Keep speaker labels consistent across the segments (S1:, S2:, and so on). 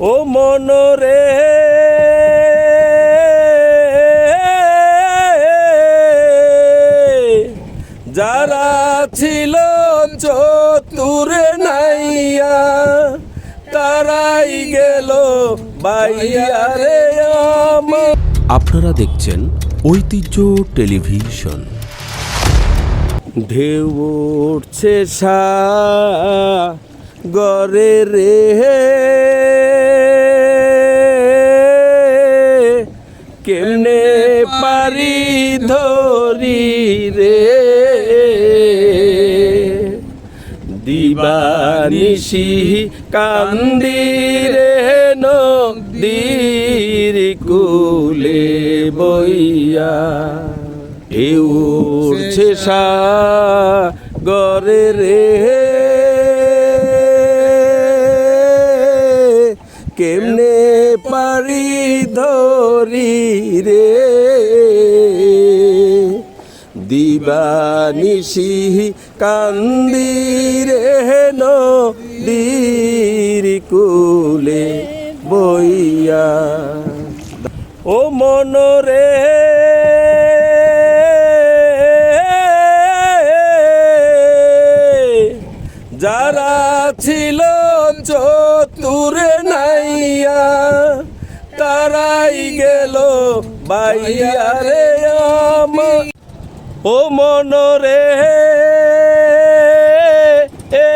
S1: ও মন রে যারা ছিল চতুর নাইয়া তারাই গেল বাইয়া রে
S2: আপনারা দেখছেন ঐতিহ্য টেলিভিশন।
S1: ঢেউ উঠছে সা গরে রে। কেমনে পারি ধরি রে? দিবানিশি কান্দি রে নদীর কুলে বইয়া। ঢেউ উঠছে গরে রে। কেমনে পারি ধরি রে। দিবানিশি কান্দি রে নদীর কুলে বইয়া। ও মনরে যারা ছিল চতুর নাইয়া তারাই গেল বাইয়া রে আমার ও মনরে এ,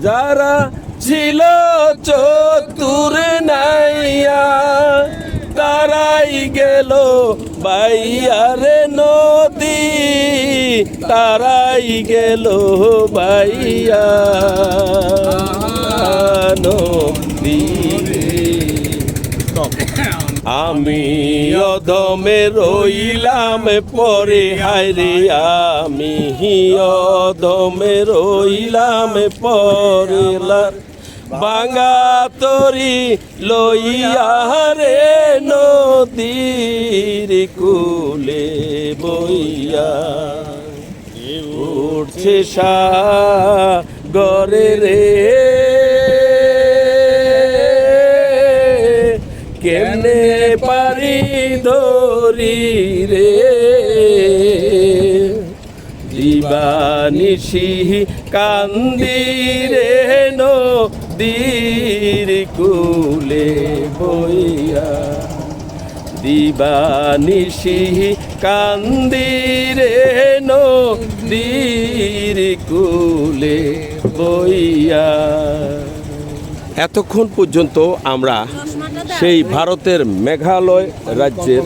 S1: যারা ছিল চতুর নাইয়া, তারাই গেল বাইয়ারে নদী তারাই গেল বাইয়া আমি অদমে রইলাম, পরে হায়রে আমি অদমে রইলাম, পরে বাঙা তরি লইয়া রে নদীর কুলে বইয়া। উঠছে সা গরে রে। কেমনে পারি ধরি রে? দিবানিশি কান্দি রে নদীর কুলে বইয়া। দিবানিশি কান্দি রে নদীর কুলে বইয়া। এতক্ষণ পর্যন্ত আমরা সেই ভারতের মেঘালয় রাজ্যের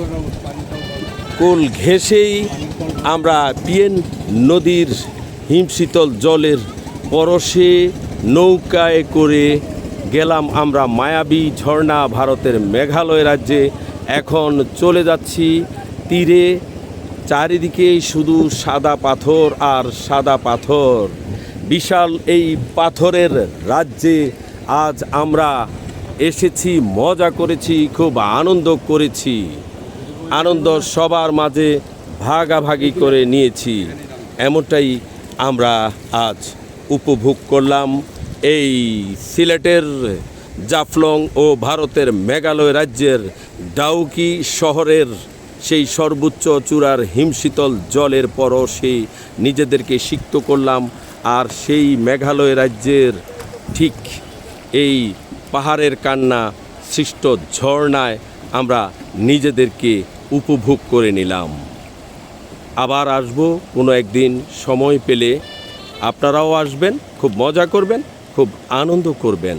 S1: কোল ঘেঁষেই আমরা পিএন নদীর হিমশীতল জলের পরশে নৌকায় করে গেলাম আমরা মায়াবী ঝর্ণা ভারতের মেঘালয় রাজ্যে। এখন চলে যাচ্ছি তীরে, চারিদিকে শুধু সাদা পাথর আর সাদা পাথর। বিশাল এই পাথরের রাজ্যে আজ আমরা এসেছি, মজা করেছি, খুব আনন্দ করেছি। আনন্দ সবার মাঝে ভাগাভাগি করে নিয়েছি। এমনটাই আমরা আজ উপভোগ করলাম এই সিলেটের জাফলং ও ভারতের মেঘালয় রাজ্যের ডাউকি শহরের সেই সর্বোচ্চ চূড়ার হিমশীতল জলের পরশে নিজেদেরকে সিক্ত করলাম। আর সেই মেঘালয় রাজ্যের ঠিক এই পাহাড়ের কান্না, সৃষ্ট ঝর্ণায় আমরা নিজেদেরকে উপভোগ করে নিলাম। আবার আসব কোনো একদিন সময় পেলে। আপনারাও আসবেন, খুব মজা করবেন, খুব আনন্দ করবেন।